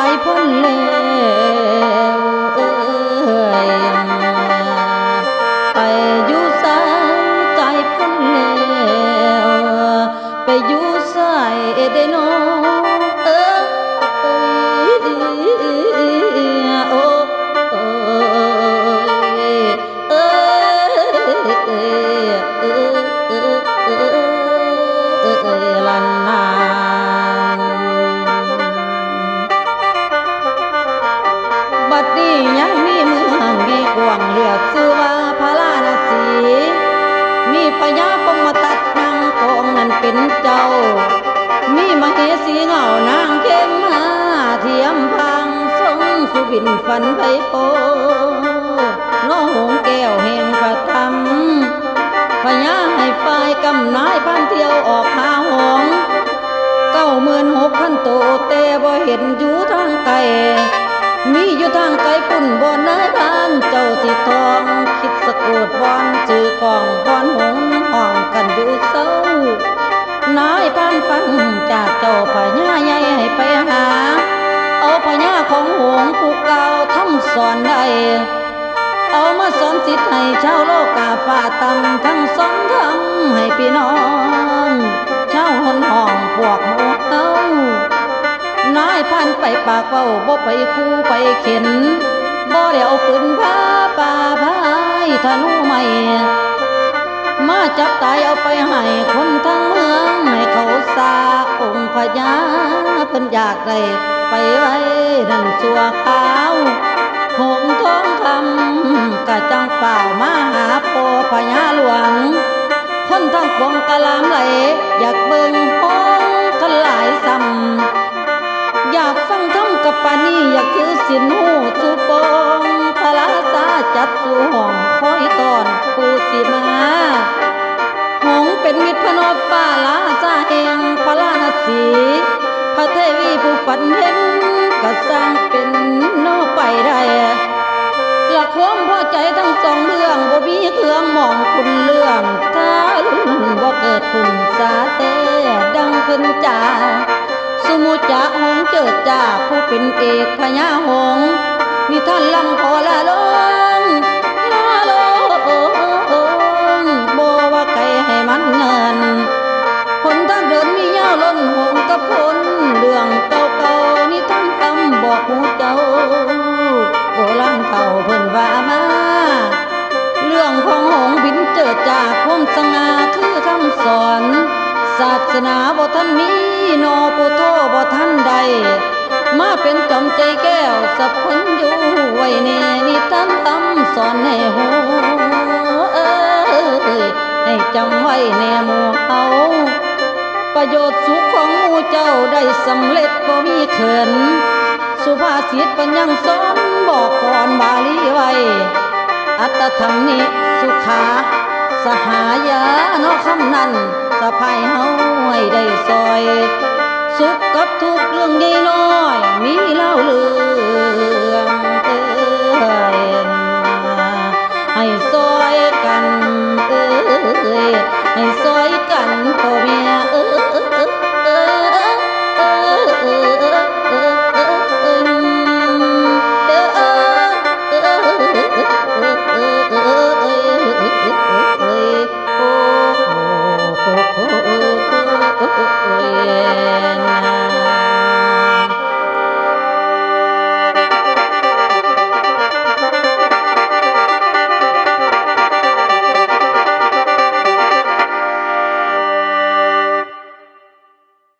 ายพ้นเลย นเจ้า มีมเหสีเหงานางเข้มมาเทียมพังทรงสุบินฝันไปโปน้องหงแก้วแห่งพระธรรมพญาให้ฝ่ายกำนายพันเที่ยวออกหาหงเก้าหมื่นหกพันโตแต่บ่เห็นอยู่ทางไกลมีอยู่ทางไกลปุ่นบ่นายบ้านเจ้าสิทองคิดสะกดบอน ของหงผู้เก่าทำสอนได้เอามาสอนสิทธิ์ให้ชาวโลกกาฝ่าตำทั้งสองทำให้พี่น้องชาวหนห้องพวกหมูเอ้านายพันไปปากเป้าบ่ไปคู่ไปเข็นบ่ได้เอาปืนผ้าป่าพายธนูใหม่มาจับตายเอาไปให้คนทั้งเมืองให้เขาสาองค์พญา พิ่นอยากได้ไปไว้นั่นสัวขาวหงทองคำกะจังเฝ้ามาหาโปพญาหลวงคนทั้งปวงกะลามไหล อยากเบิ่งห้องกันหลายซ้ำอยากฟังธรรมกับปานี่อยากถือสินหูสุปองพระลาสาจัดสู่ห้องคอยตอนผู้สิมา บ่เกิดคุณสาเตดังเพิ่นจ่าสมุจะหงเจิดจ่าผู้เป็นเอกพญาหงมีท่านลำพอละลง ใจแก้วสับพิ่นอยู่ไว้แน่นี่ท่านทำสอนให้หูเอ้ยให้จำไว้แน่หมู่เฮาประโยชน์สุขของหมู่เจ้าได้สำเร็จบ่มีเขิน สุภาษิตปัญญังสอนบอกก่อนบาลีไว้ อัตธรรมนิสุขา สหายานาะคำนั้นสะพายเฮาให้ได้ซอย สุข บทุกเรื่องใหญ่น้อย มีเล่าเลื่องเตือนให้โซ